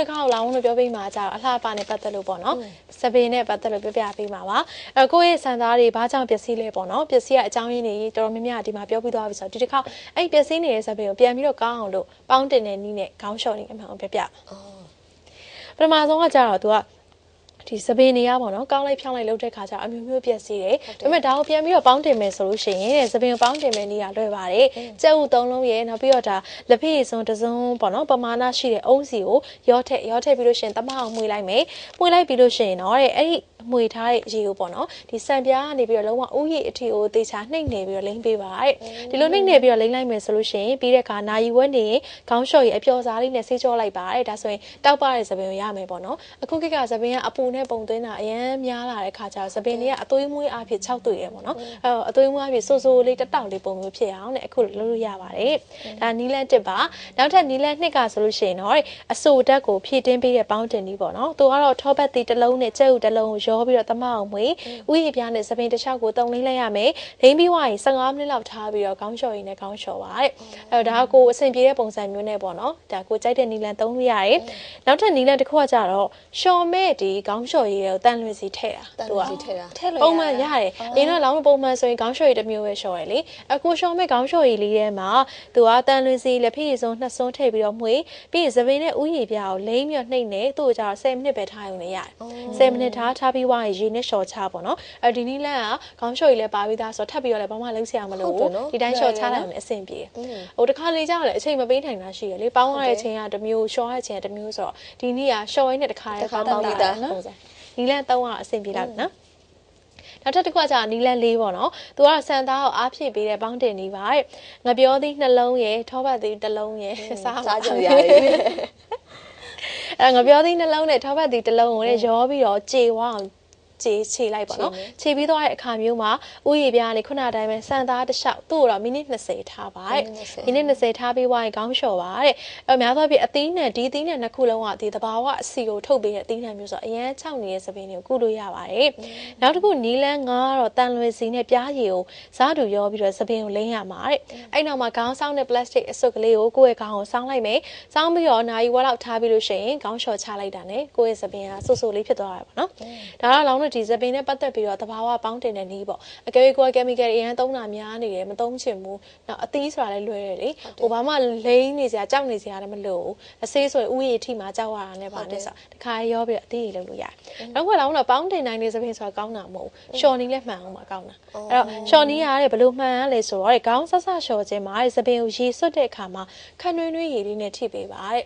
တစ်ခါလောင်းလို့ပြောပေးမှာကြတော့အလှပနဲ့ပတ်သက်လို့ပေါ့နော်စပင်နဲ့ပတ်သက်လို့ပြောပြပေးမှာပါအဲကိုယ့်ရဲ့စံသားတွေဘာကြောင့်ပျက်စီးလဲပေါ့နော်ပျက်စီးရဲ့အကြောင်းရင်းတွေတော်တော်များများဒီမှာပြောပြီးသွားပြီဆိုတော့ဒီတစ်ခါအဲ့ပျက်စီးနေတဲ့စပင်ကိုပြန်ပြီးတော့ကောင်းအောင်လို့ပေါင်းတင်တဲ့နည်းနဲ့ခေါင်းလျှော်နေအမှန်အောင်ပြပြပထမဆုံးကကြတော့ तू က ဒီစပင်းနေရပါတော့ကောင်းလိုက်ဖြောင်းလိုက်လုပ်တဲ့ခါကျအမျိုးမျိုးပြက်စီးတယ်ဒါပေမဲ့ဒါကိုပြန်ပြီးတော့ပေါင်းတင်မယ်ဆိုလို့ရှိရင်တဲ့စပင်းကိုပေါင်းတင်မယ်နေရလွယ်ပါတယ်ကြက်ဥသုံးလုံးရဲ့နောက်ပြီးတော့ဒါလက်ဖေးစုံတစ်စုံပေါ့နော်ပမာဏရှိတဲ့အုံးစီကိုရောထက်ရောထက်ပြီးလို့ရှိရင်တမအောင်မှွေလိုက်မယ်မှွေလိုက်ပြီးလို့ရှိရင်တော့တဲ့အဲ့ဒီ မှွေထားတဲ့ရေကိုပေါ့နော်ဒီစံပြားကနေပြီးတော့လုံးဝဥယျာဉ်အထီကိုတေချာနှိမ့်နေပြီးတော့လိမ့်ပေးပါတဲ့ဒီလိုနှိမ့်နေပြီးတော့လိမ့်လိုက်မယ်ဆိုလို့ရှိရင်ပြီးတဲ့အခါနာယီဝက်နေရင်ခေါင်းလျှော်ရည်အပျော်စားလေးနဲ့ဆေးကြောလိုက်ပါတဲ့ဒါဆိုရင်တောက်ပတဲ့သပင်ကိုရမယ်ပေါ့နော်အခုခေတ်ကသပင်ကအပူနဲ့ပုံသွင်းတာအရင်များလာတဲ့ခါကျတော့သပင်တွေကအသွေးမွေးအဖြစ်၆တွေ့ရပေါ့နော်အဲတော့အသွေးမွေးအဖြစ်စိုးစိုးလေးတက်တောက်လေးပုံမျိုးဖြစ်အောင်တဲ့အခုလုပ်လို့ရပါတယ်ဒါနီလန်တစ်ပါနောက်ထပ်နီလန်နှစ်ကဆိုလို့ရှိရင်တော့အဆိုတက်ကိုဖြည့်တင်းပေးတဲ့ပေါင်းတင်နီးပေါ့နော်သူကတော့ထောပတ်တီတစ်လုံးနဲ့ကြက်ဥတစ်လုံးကိုရောပြီးတော့တမအောင်မွေဥယျာဉ်ပြားနဲ့သပင်တစ်ချောက်ကိုတုံလင်းလိုက်ရမယ်လိမ့်ပြီးွားရင်15မိနစ်လောက်ထားပြီးတော့ခေါင်းလျှော်ရည်နဲ့ခေါင်းလျှော်ပါတဲ့အဲတော့ဒါကကိုအဆင်ပြေတဲ့ပုံစံမျိုးနဲ့ပေါ့နော်ဒါကိုကြိုက်တဲ့နီလန်သုံးလို့ရတယ်နောက်ထပ်နီလန်တစ်ခုကကြတော့ရှော်မဲ့ဒီခေါင်းလျှော်ရည်ကိုတန်လွင်စီထည့်တာတန်လို့စီထဲတာထဲလို့ပုံမှန်ရတယ်အရင်တော့လောင်းပုံမှန်ဆိုရင်ခေါင်းလျှော်ရည်တစ်မျိုးပဲလျှော်ရယ်လေအခုလျှော်မဲ့ခေါင်းလျှော်ရည်လေးထဲမှာသူကတန်လွင်စီလက်ဖေးရည်စုံနှစ်စုံထည့်ပြီးတော့မှွေပြီးရင်သပင်းနဲ့ဥယျာဉ်ပြားကိုလိမ့်ပြီးတော့နှိမ့်နေသူ့ကိုကျတော့10မိနစ်ပဲထားရုံနဲ့ရတယ်10မိနစ်ထားထားပြီးွားရင်ရေနဲ့လျှော်ချပေါ့နော်အဲဒီနီလန်ကခေါင်းလျှော်ရည်လည်းပါပြီးသားဆိုတော့ထပ်ပြီးတော့လည်းဘာမှလုံးစရာမလိုဘူးဒီတိုင်းလျှော်ချလိုက်ရင်အဆင်ပြေဟိုတစ်ခါလေကြာလည်းအချိန်မပေးနိုင်တာရှိရလေပေါင်းရတဲ့အချိန်ကတစ်မျိုးလျှော်ရတဲ့အချိန်ကတစ်မျိုးဆိုတော့ဒီနေ့ကလျှော်ရင်းနဲ့တစ်ခါတည်းပေါင်းပြီးသားနော်နီလန်သုံးရအဆင်ပြေလိုက်နော်နောက်ထပ်တစ်ခုကကြာနီလန်လေးပေါ့နော်သူကစံသားကိုအားဖြည့်ပေးတဲ့ပေါင်းတင်နေပါတဲ့ငပြောသီးနှလုံးရယ်ထောပတ်သီးတစ်လုံးရယ်စားပါစားကြရတယ် အဲငပြောသီးနှလုံးနဲ့ထောပတ်သီးတစ်လုံးကိုလည်းရောပြီးတော့ကြေဝအောင် ခြေခြေလိုက်ပေါ့နော်ခြေပြီးသွားတဲ့အခါမျိုးမှာဥယျာဉ်ပြားနေခုနအတိုင်းပဲစံသားတစ်လျှောက်သူ့ကိုတော့မိနစ်20ထားပါတဲ့မိနစ်20ထားပြီးွားရင်ခေါင်းလျှော်ပါတဲ့အဲများသောအားဖြင့်အသီးနဲ့ဒီအသီးနဲ့နှစ်ခုလုံးကဒီတဘာဝအစီကိုထုတ်ပေးတဲ့အသီးနဲ့မျိုးဆိုအရန်ချောက်နေတဲ့သပင်းတွေကိုကုလို့ရပါတယ်နောက်တစ်ခုနီလန်းငါကတော့တန်လွယ်စီနဲ့ပြားရည်ကိုစားတူရောပြီးတော့သပင်းကိုလိမ့်ရမှာတဲ့အဲ့နောက်မှာခေါင်းဆောင်တဲ့ plastic အစုပ်ကလေးကိုကိုယ့်ရဲ့ခေါင်းကိုစောင်းလိုက်မယ်စောင်းပြီးတော့နာရီဝက်လောက်ထားပြီးလို့ရှိရင်ခေါင်းလျှော်ချလိုက်တာနဲ့ကိုယ့်ရဲ့သပင်းကဆူဆူလေးဖြစ်သွားတာပေါ့နော်ဒါကတော့လောင်းတို့ဒီသပင်းနဲ့ပတ်သက်ပြီးတော့တဘာဝပေါင်းတင်တဲ့နည်းပေါ့အကယ်၍ကိုယ် chemical တွေအရင်သုံးတာများနေတယ်မသုံးချင်ဘူးနောက်အသီးဆိုတာလည်းလွယ်တယ်လေဟိုဘာမှလိမ့်နေစရာကြောက်နေစရာလည်းမလိုဘူးအဆေးဆိုရင်ဥယျာဉ်ထိမှကြောက်ရတာနဲ့ပါနဲ့ဆိုတခါရောပြီးတော့အသီးတွေလုပ်လို့ရတယ်နောက်တစ်ခါလောင်းတော့ပေါင်းတင်နိုင်တဲ့သပင်းဆိုတာကောင်းတာမဟုတ်ဘူးရှော်နီးလည်းမှန်အောင်မှာကောင်းတာအဲ့တော့ရှော်နီးရတဲ့ဘယ်လိုမှန်ရလဲဆိုတော့ခေါင်းဆက်ဆက်ရှော်ခြင်းမှာသပင်းကိုရေစွတ်တဲ့အခါမှာခန်းနှွေးနှွေးရေလေးနဲ့ထိပေးပါတဲ့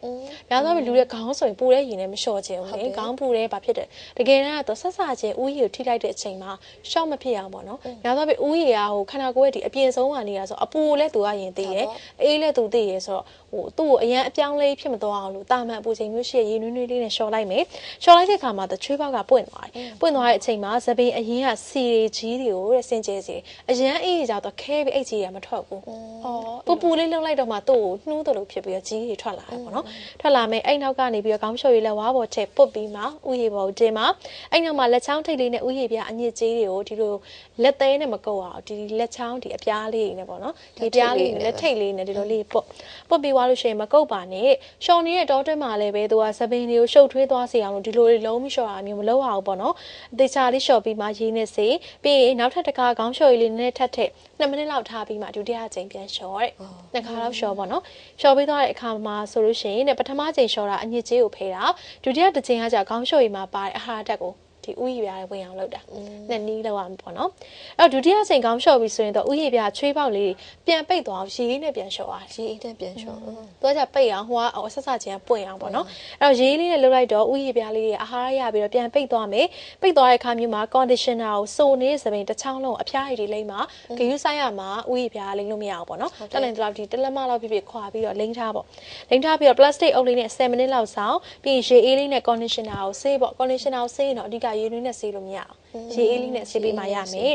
များသောအားဖြင့်လူတွေခေါင်းဆိုရင်ပူတဲ့ရေနဲ့မလျှော်ခြင်းဘူးလေခေါင်းပူတဲ့ဘာဖြစ်တယ်တကယ်တမ်းကတော့ဆက်ဆက်ခြင်းဥယျာဉ်ကိုထိလိုက်တဲ့အချိန်မှာရှော့မဖြစ်အောင်ပေါ့နော်။ညာတော့ပြီဥယျာဟိုခန္ဓာကိုယ်ရဲ့ဒီအပြင်ဆုံးကနေရဆိုအပူလည်းသူကရင်သိရယ်အေးလည်းသူသိရယ်ဆိုတော့ဟိုသူ့ကိုအရန်အပြောင်းလေးဖြစ်မသွားအောင်လို့တာမန်အပူချိန်မျိုးရှိရေနွေးနွေးလေးနဲ့ရှော့လိုက်မယ်။ရှော့လိုက်တဲ့အခါမှာတချွေးပေါက်ကပွင့်သွားတယ်။ပွင့်သွားတဲ့အချိန်မှာသပင်အရင်ကစီရီကြီးတွေကိုတဲ့စင်ကြဲစီအရန်အေးကြတော့ခဲပြီးအိတ်ကြီးရမထွက်ဘူး။အော်ပူပူလေးလှုပ်လိုက်တော့မှသူ့ကိုနှူးတယ်လို့ဖြစ်ပြီးတော့ကြီးတွေထွက်လာတယ်ပေါ့နော်။ထွက်လာမယ်အဲ့နောက်ကနေပြီးတော့ခေါင်းလျှော်ရည်လက်ဝါးပေါ်ထည့်ပုတ်ပြီးမှဥယျာပေါ်တင်မှာအဲ့နောက်မှာလက်ချောင်းထိတ်လေးနဲ့ဥယျာပြအညစ်ကြေးတွေကိုဒီလိုလက်သေးနဲ့မကုတ်အောင်ဒီလက်ချောင်းဒီအပြားလေးတွေနဲ့ပေါ့နော်ဒီပြားလေးနဲ့လက်ထိတ်လေးနဲ့ဒီလိုလေးပုတ်ပုတ်ပြီးသွားလို့ရှိရင်မကုတ်ပါနဲ့ရှော်နေတဲ့တောတွင်းမှာလည်းပဲသူကသပင်တွေကိုရှုပ်ထွေးသွားစေအောင်လို့ဒီလိုလေးလုံးပြီးရှော်တာမျိုးမလုပ်အောင်ပေါ့နော်အသေးချာလေးရှော်ပြီးမှရေးနေစေပြီးရင်နောက်ထပ်တစ်ခါခေါင်းရှော်ရည်လေးနဲ့ထပ်ထည့်2မိနစ်လောက်ထားပြီးမှဒုတိယအကြိမ်ပြန်ရှော်တဲ့နှစ်ခါလောက်ရှော်ပေါ့နော်ရှော်ပြီးသွားတဲ့အခါမှာဆိုလို့ရှိရင်တဲ့ပထမအကြိမ်ရှော်တာအညစ်ကြေးကိုဖေးတာဒုတိယတစ်ကြိမ်ကကြာခေါင်းရှော်ရည်မှာပါတဲ့အာဟာရဓာတ်ကို ဒီဥယျာပြားဝင်အောင်လုပ်တာနှစ်နည်းလောက်အောင်ပေါ့နော်အဲ့တော့ဒုတိယအချိန်ကောင်းလျှော့ပြီဆိုရင်တော့ဥယျာပြားချွေးပေါက်လေးပြန်ပိတ်သွားအောင်ရေလေးနဲ့ပြန်လျှော့ရတယ်ရေအေးတဲ့ပြန်လျှော်သူကကြပိတ်အောင်ဟိုကအဆက်ဆက်ချင်းပွင့်အောင်ပေါ့နော်အဲ့တော့ရေးလေးနဲ့လှုပ်လိုက်တော့ဥယျာပြားလေးတွေအာဟာရရပြီးတော့ပြန်ပိတ်သွားမယ်ပိတ်သွားတဲ့အခါမျိုးမှာ conditioner ကိုစိုးနေတဲ့စပိန်တစ်ချောင်းလုံးအဖျားရည်တွေလိမ့်မှာဂယူးဆိုင်ရမှာဥယျာပြားလိမ့်လို့မရအောင်ပေါ့နော်တက်လိုက်တော့ဒီတလက်မလောက်ဖြစ်ဖြစ်ခွာပြီးတော့လိမ့်ထားပေါ့လိမ့်ထားပြီးတော့ plastic အုပ်လေးနဲ့10မိနစ်လောက်ဆောင်းပြီးရင်ရေအေးလေးနဲ့ conditioner ကိုဆေးပေါ့ conditioner ကိုဆေးရင်တော့အဓိကရေနွေးနဲ့ဆေးလို့မရအောင်ရေအေးလေးနဲ့ဆေးပေးမှရမယ်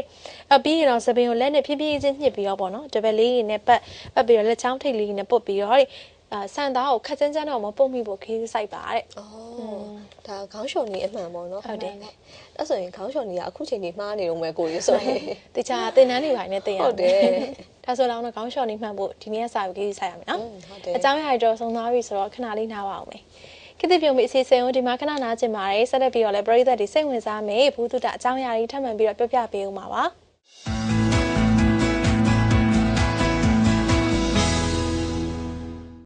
အပြီးရင်တော့စပင်ကိုလက်နဲ့ဖြည်းဖြည်းချင်းညှစ်ပြီးတော့ပေါ့နော်တပက်လေးနဲ့ပတ်ပတ်ပြီးတော့လက်ချောင်းထိတ်လေးနဲ့ပုတ်ပြီးတော့အာဆန်သားကိုခက်ချမ်းချမ်းတော့မပုတ်မိဖို့ခေးစိုက်ပါတဲ့။အော်ဒါခေါင်းလျှော်နေအမှန်ပေါ့နော်ဟုတ်တယ်။အဲ့ဆိုရင်ခေါင်းလျှော်နေကအခုချိန်ကြီးမှားနေတော့မယ်ကိုကြီးဆိုရင်တခြားတင်တန်းတွေပိုင်းနဲ့တင်ရဟုတ်တယ်ဒါဆိုတော့ခေါင်းလျှော်နေမှန်ဖို့ဒီနေ့ကစာပြီးခေးစိုက်ရမယ်နော်ဟုတ်တယ်အကြောင်းအရာတွေတော့ဆုံးသွားပြီဆိုတော့ခဏလေးနားပါအောင်မယ် ကိတိပြုံမီအစီအစဉ်ကိုဒီမှာခဏနားကျင်ပါတယ်ဆက်လက်ပြီးတော့လည်းပရိသတ်တွေစိတ်ဝင်စားမယ်ဘူးတုတအကြောင်းအရာတွေထပ်မံပြီးတော့ပြောပြပေးဦးမှာပါ